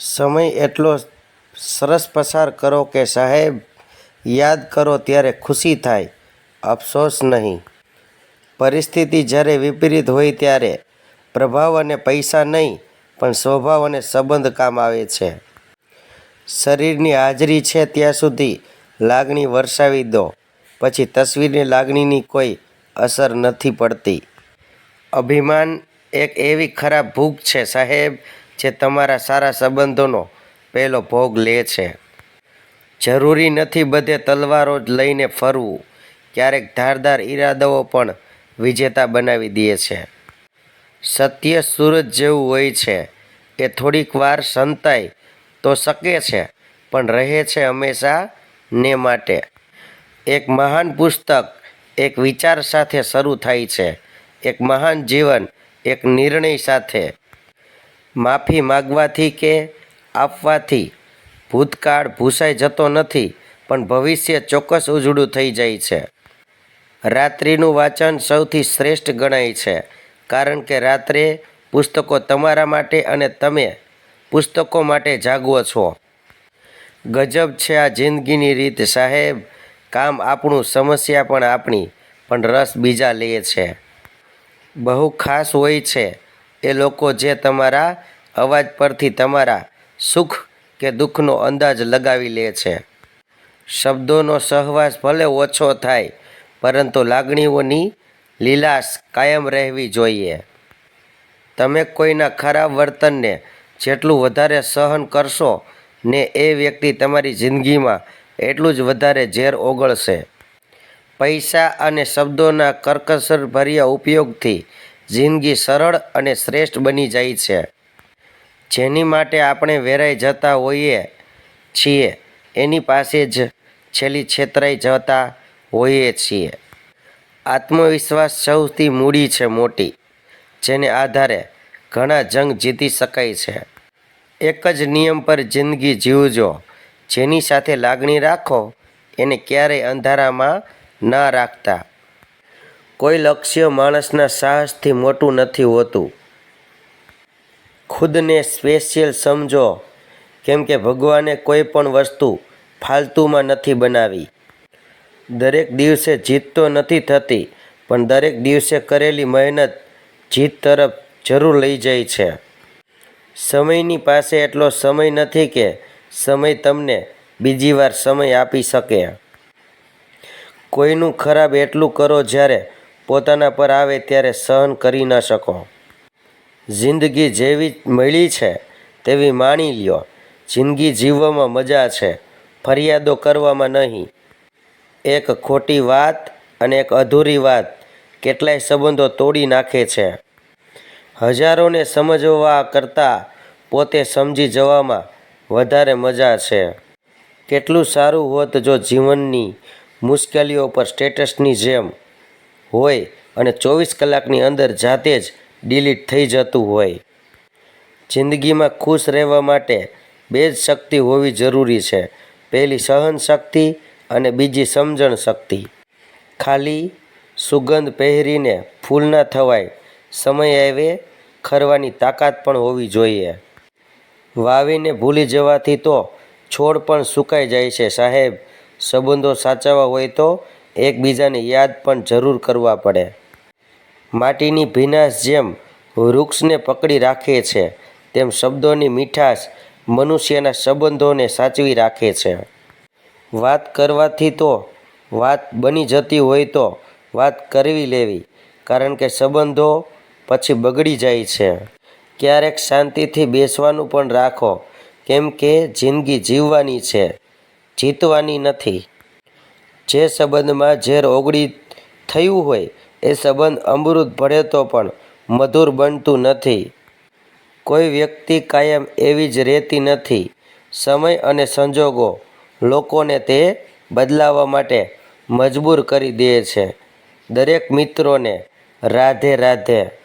સમય એટલો સરસ પસાર કરો કે સાહેબ, યાદ કરો ત્યારે ખુશી થાય. અફસોસ નહીં. પરિસ્થિતિ જ્યારે વિપરીત હોય ત્યારે પ્રભાવ અને પૈસા નહીં, પણ સ્વભાવ અને સંબંધ કામ આવે છે. શરીરની હાજરી છે ત્યાં સુધી લાગણી વરસાવી દો. પછી તસવીરની લાગણીની કોઈ અસર નથી પડતી. અભિમાન એક એવી ખરાબ ભૂખ છે સાહેબ જે તમારા સારા સંબંધોનો પહેલો ભોગ લે છે. જરૂરી નથી બધે તલવારો જ લઈને ફરવું. ક્યારેક ધારદાર ઈરાદાઓ પણ વિજેતા બનાવી દે છે. સત્ય સૂરજ જેવું હોય છે એ થોડીક વાર સંતાય તો શકે છે, પણ રહે છે હંમેશા ને માટે. એક મહાન પુસ્તક એક વિચાર સાથે શરૂ થાય છે. એક મહાન જીવન એક નિર્ણય સાથે માફી માગવાથી કે આપવાથી? ભૂતકાળ ભૂસાઈ જતો નથી, પણ ભવિષ્ય ચોક્કસ ઉજળું થઈ જાય છે. રાત્રિનું વાંચન સૌથી શ્રેષ્ઠ ગણાય છે, કારણ કે રાત્રે પુસ્તકો તમારા માટે અને તમે પુસ્તકો માટે જાગવો છો. ગજબ છે આ જિંદગીની રીત, સાહેબ. કામ આપણું, સમસ્યા પણ આપણી, પણ રસ બીજા લે છે. બહુ ખાસ હોય છે એ લોકો જે તમારા અવાજ પરથી તમારા સુખ કે દુઃખનો અંદાજ લગાવી લે છે. શબ્દોનો સહવાસ ભલે ઓછો થાય, પરંતુ લાગણીઓની લીલાશ કાયમ રહેવી જોઈએ. તમે કોઈના ખરાબ વર્તનને જેટલું વધારે સહન કરશો ને એ વ્યક્તિ તમારી જિંદગીમાં એટલું જ વધારે ઝેર ઓગળશે. પૈસા અને શબ્દોના કરકસરભર્યા ઉપયોગથી જિંદગી સરળ અને શ્રેષ્ઠ બની જાય છે. જેની માટે આપણે વેરાઈ જતા હોઈએ છીએ, એની પાસે જ છેલ્લી છેતરાઈ જતા હોઈએ છીએ. આત્મવિશ્વાસ સૌથી મૂડી છે મોટી, જેને આધારે ઘણા જંગ જીતી શકાય છે. એક જ નિયમ પર જિંદગી જીવજો, જેની સાથે લાગણી રાખો, એને ક્યારેય અંધારામાં ન રાખતા. કોઈ લક્ષ્ય માણસના સાહસથી મોટું નથી હોતું. ખુદને સ્પેશિયલ સમજો, કેમ કે ભગવાને કોઈ પણ વસ્તુ ફાલતુમાં નથી બનાવી. દરેક દિવસે જીત તો નથી થતી, પણ દરેક દિવસે કરેલી મહેનત જીત તરફ જરૂર લઈ જાય છે. સમયની પાસે એટલો સમય નથી કે સમય તમને બીજી વાર સમય આપી શકે. કોઈનું ખરાબ એટલું કરો જ્યારે પોતાના પર આવે ત્યારે સહન કરી ન શકો. જિંદગી જેવી મળી છે તેવી માણી લ્યો. જિંદગી જીવવામાં મજા છે, ફરિયાદો કરવામાં નહીં. એક ખોટી વાત અને એક અધૂરી વાત કેટલાય સંબંધો તોડી નાખે છે. હજારોને સમજવા કરતાં પોતે સમજી જવામાં વધારે મજા છે. કેટલું સારું હોત જો જીવનની મુશ્કેલીઓ પર સ્ટેટસની જેમ હોય અને ચોવીસ કલાકની અંદર જાતે જ ડિલીટ થઈ જતું હોય. જિંદગીમાં ખુશ રહેવા માટે બે જ શક્તિ હોવી જરૂરી છે. પહેલી સહન શક્તિ અને બીજી સમજણ શક્તિ. ખાલી સુગંધ પહેરીને ફૂલ ના થવાય, સમય આવે, ખરવાની તાકાત પણ હોવી જોઈએ. વાવીને ભૂલી જવાથી તો છોડ પણ સુકાઈ જાય છે સાહેબ. સંબંધો સાચવવા હોય તો એકબીજાને યાદ પણ જરૂર કરવા પડે. માટીની ભીનાશ જેમ વૃક્ષને પકડી રાખે છે, તેમ શબ્દોની મીઠાશ મનુષ્યના સંબંધોને સાચવી રાખે છે. વાત કરવાથી તો વાત બની જતી હોય તો વાત કરવી લેવી, કારણ કે સંબંધો પછી બગડી જાય છે. ક્યારેક શાંતિથી બેસવાનું પણ રાખો, કેમ કે જિંદગી જીવવાની છે, જીતવાની નથી. જે સંબંધમાં ઝેર ઓગળી થયું હોય, એ સંબંધ અમૃત ભળે તો પણ મધુર બનતું નથી. કોઈ વ્યક્તિ કાયમ એવી જ રહેતી નથી. સમય અને સંજોગો લોકોને તે બદલાવા માટે મજબૂર કરી દે છે. દરેક મિત્રોને રાધે રાધે